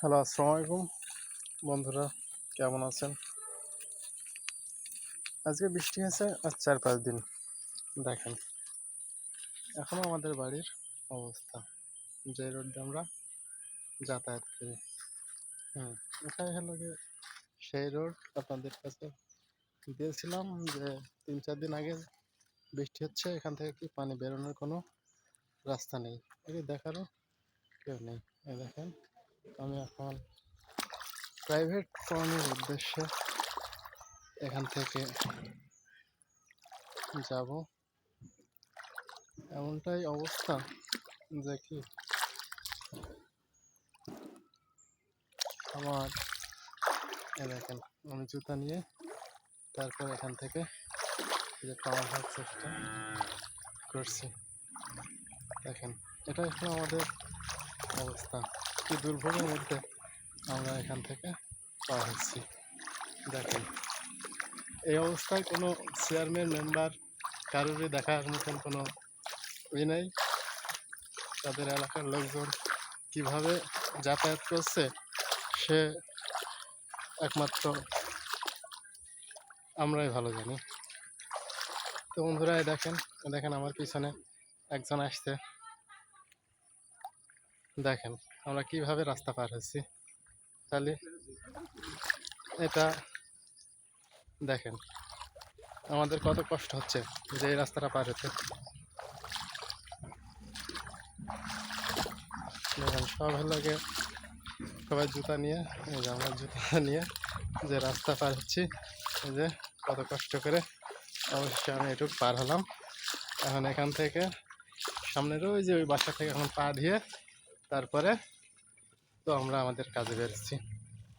Hello, আসসালামু আলাইকুম। বন্ধুরা, কেমন আছেন? আজকে বৃষ্টি হয়েছে আর চার পাঁচ দিন। দেখেন এখনও আমাদের বাড়ির অবস্থা। যে রোড দিয়ে আমরা যাতায়াত করি। হুম, এটাই হলো যে সেই রোড। আপনাদের কাছে দিয়েছিলাম যে তিন চার দিন আগে বৃষ্টি হচ্ছে, এখান থেকে কি পানি বেরোনোর কোনো রাস্তা নেই। এটি দেখারও কেউ নেই। দেখেন আমি এখন প্রাইভেট ফার্মের উদ্দেশ্যে এখান থেকে যাব। এমনটাই অবস্থা যে কি? আমার দেখেন, আমি জুতা নিয়ে তারপর এখান থেকে যে পাওয়ার হওয়ার চেষ্টা করছি। দেখেন এটা এখন আমাদের অবস্থা। কি দুর্ভোগের মধ্যে আমরা এখান থেকে পার হচ্ছি। দেখেন, এই অবস্থায় কোনো চেয়ারম্যান মেম্বার কারোরই দেখার মতন কোনো ই নেই। তাদের এলাকার লোকজন কীভাবে যাতায়াত করছে, সে একমাত্র আমরাই ভালো জানি। তো বন্ধুরা দেখেন দেখেন আমার পিছনে একজন আসছে। দেখেন, আমরা কীভাবে রাস্তা পার হচ্ছি তাহলে এটা দেখেন, আমাদের কত কষ্ট হচ্ছে যে এই রাস্তাটা পার হতে। দেখেন, সব হলো গিয়ে সবাই জুতা নিয়ে, এই যে আমরা জুতা নিয়ে যে রাস্তা পার হচ্ছি, এই যে কত কষ্ট করে অবশ্যই আমি এটুকু পার হলাম। এখন এখান থেকে সামনের ওই যে ওই বাসা থেকে এখন পা দিয়ে তারপরে তো আমরা আমাদের কাজে বেরোচ্ছি।